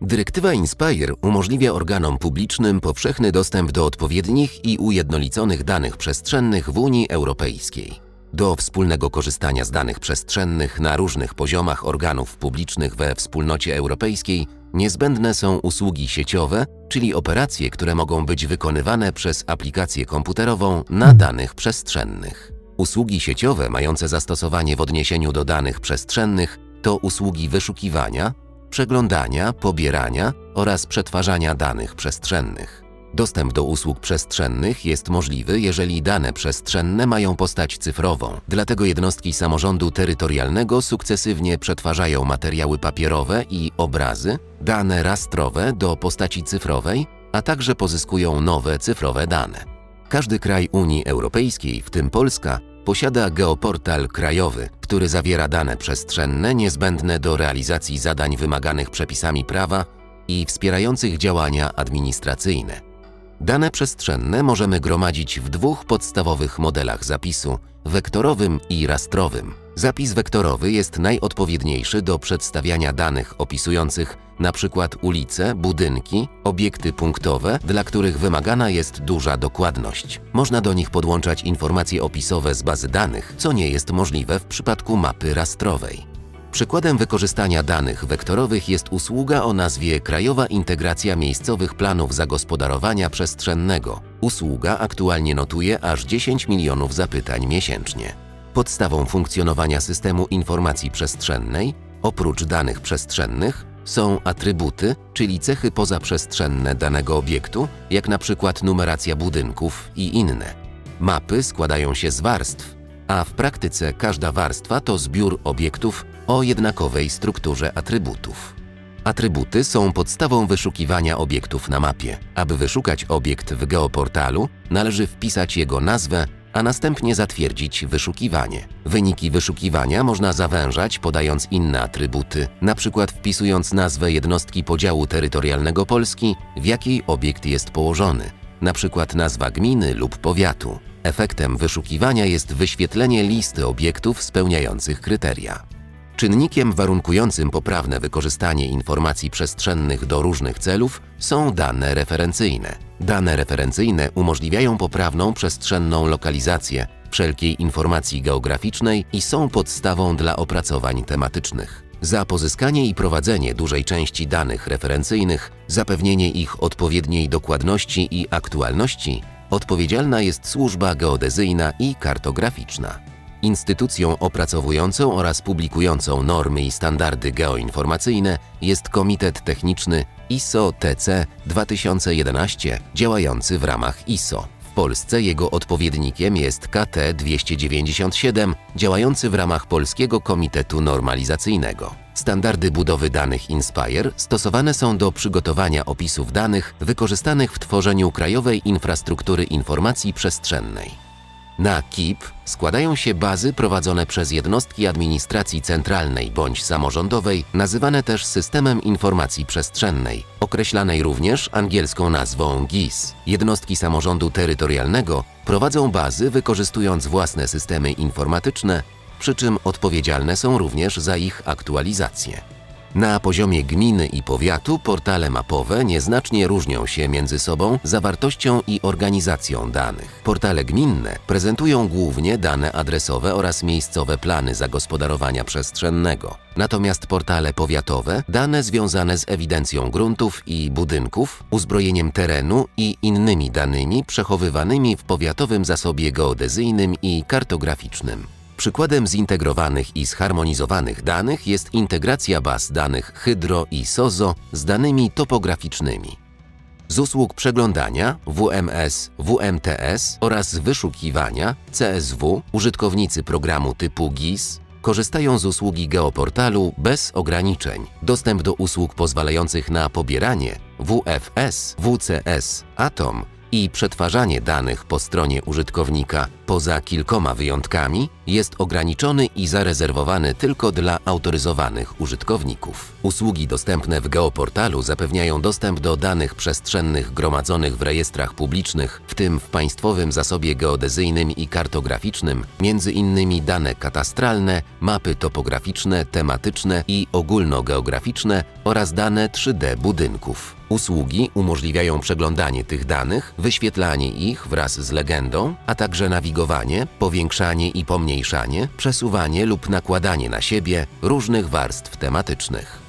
Dyrektywa Inspire umożliwia organom publicznym powszechny dostęp do odpowiednich i ujednoliconych danych przestrzennych w Unii Europejskiej. Do wspólnego korzystania z danych przestrzennych na różnych poziomach organów publicznych we wspólnocie europejskiej niezbędne są usługi sieciowe, czyli operacje, które mogą być wykonywane przez aplikację komputerową na danych przestrzennych. Usługi sieciowe mające zastosowanie w odniesieniu do danych przestrzennych to usługi wyszukiwania, przeglądania, pobierania oraz przetwarzania danych przestrzennych. Dostęp do usług przestrzennych jest możliwy, jeżeli dane przestrzenne mają postać cyfrową. Dlatego jednostki samorządu terytorialnego sukcesywnie przetwarzają materiały papierowe i obrazy, dane rastrowe do postaci cyfrowej, a także pozyskują nowe cyfrowe dane. Każdy kraj Unii Europejskiej, w tym Polska, posiada geoportal krajowy, który zawiera dane przestrzenne niezbędne do realizacji zadań wymaganych przepisami prawa i wspierających działania administracyjne. Dane przestrzenne możemy gromadzić w dwóch podstawowych modelach zapisu wektorowym i rastrowym. Zapis wektorowy jest najodpowiedniejszy do przedstawiania danych opisujących np. ulice, budynki, obiekty punktowe, dla których wymagana jest duża dokładność. Można do nich podłączać informacje opisowe z bazy danych, co nie jest możliwe w przypadku mapy rastrowej. Przykładem wykorzystania danych wektorowych jest usługa o nazwie Krajowa Integracja Miejscowych Planów Zagospodarowania Przestrzennego. Usługa aktualnie notuje aż 10 milionów zapytań miesięcznie. Podstawą funkcjonowania systemu informacji przestrzennej, oprócz danych przestrzennych, są atrybuty, czyli cechy pozaprzestrzenne danego obiektu, jak na przykład numeracja budynków i inne. Mapy składają się z warstw, a w praktyce każda warstwa to zbiór obiektów o jednakowej strukturze atrybutów. Atrybuty są podstawą wyszukiwania obiektów na mapie. Aby wyszukać obiekt w geoportalu, należy wpisać jego nazwę, a następnie zatwierdzić wyszukiwanie. Wyniki wyszukiwania można zawężać podając inne atrybuty, np. wpisując nazwę jednostki podziału terytorialnego Polski, w jakiej obiekt jest położony, np. nazwa gminy lub powiatu. Efektem wyszukiwania jest wyświetlenie listy obiektów spełniających kryteria. Czynnikiem warunkującym poprawne wykorzystanie informacji przestrzennych do różnych celów są dane referencyjne. Dane referencyjne umożliwiają poprawną przestrzenną lokalizację wszelkiej informacji geograficznej i są podstawą dla opracowań tematycznych. Za pozyskanie i prowadzenie dużej części danych referencyjnych, zapewnienie ich odpowiedniej dokładności i aktualności odpowiedzialna jest służba geodezyjna i kartograficzna. Instytucją opracowującą oraz publikującą normy i standardy geoinformacyjne jest Komitet Techniczny ISO-TC 2011 działający w ramach ISO. W Polsce jego odpowiednikiem jest KT 297 działający w ramach Polskiego Komitetu Normalizacyjnego. Standardy budowy danych Inspire stosowane są do przygotowania opisów danych wykorzystanych w tworzeniu krajowej infrastruktury informacji przestrzennej. Na KIP składają się bazy prowadzone przez jednostki administracji centralnej bądź samorządowej, nazywane też Systemem Informacji Przestrzennej, określanej również angielską nazwą GIS. Jednostki samorządu terytorialnego prowadzą bazy wykorzystując własne systemy informatyczne, przy czym odpowiedzialne są również za ich aktualizację. Na poziomie gminy i powiatu portale mapowe nieznacznie różnią się między sobą zawartością i organizacją danych. Portale gminne prezentują głównie dane adresowe oraz miejscowe plany zagospodarowania przestrzennego. Natomiast portale powiatowe dane związane z ewidencją gruntów i budynków, uzbrojeniem terenu i innymi danymi przechowywanymi w powiatowym zasobie geodezyjnym i kartograficznym. Przykładem zintegrowanych i zharmonizowanych danych jest integracja baz danych Hydro i SOZO z danymi topograficznymi. Z usług przeglądania WMS, WMTS oraz wyszukiwania CSW użytkownicy programu typu GIS korzystają z usługi geoportalu bez ograniczeń. Dostęp do usług pozwalających na pobieranie WFS, WCS, Atom i przetwarzanie danych po stronie użytkownika, poza kilkoma wyjątkami, jest ograniczony i zarezerwowany tylko dla autoryzowanych użytkowników. Usługi dostępne w geoportalu zapewniają dostęp do danych przestrzennych gromadzonych w rejestrach publicznych, w tym w Państwowym Zasobie Geodezyjnym i Kartograficznym, innymi dane katastralne, mapy topograficzne, tematyczne i ogólnogeograficzne oraz dane 3D budynków. Usługi umożliwiają przeglądanie tych danych, wyświetlanie ich wraz z legendą, a także nawigowanie, powiększanie i pomniejszanie, przesuwanie lub nakładanie na siebie różnych warstw tematycznych.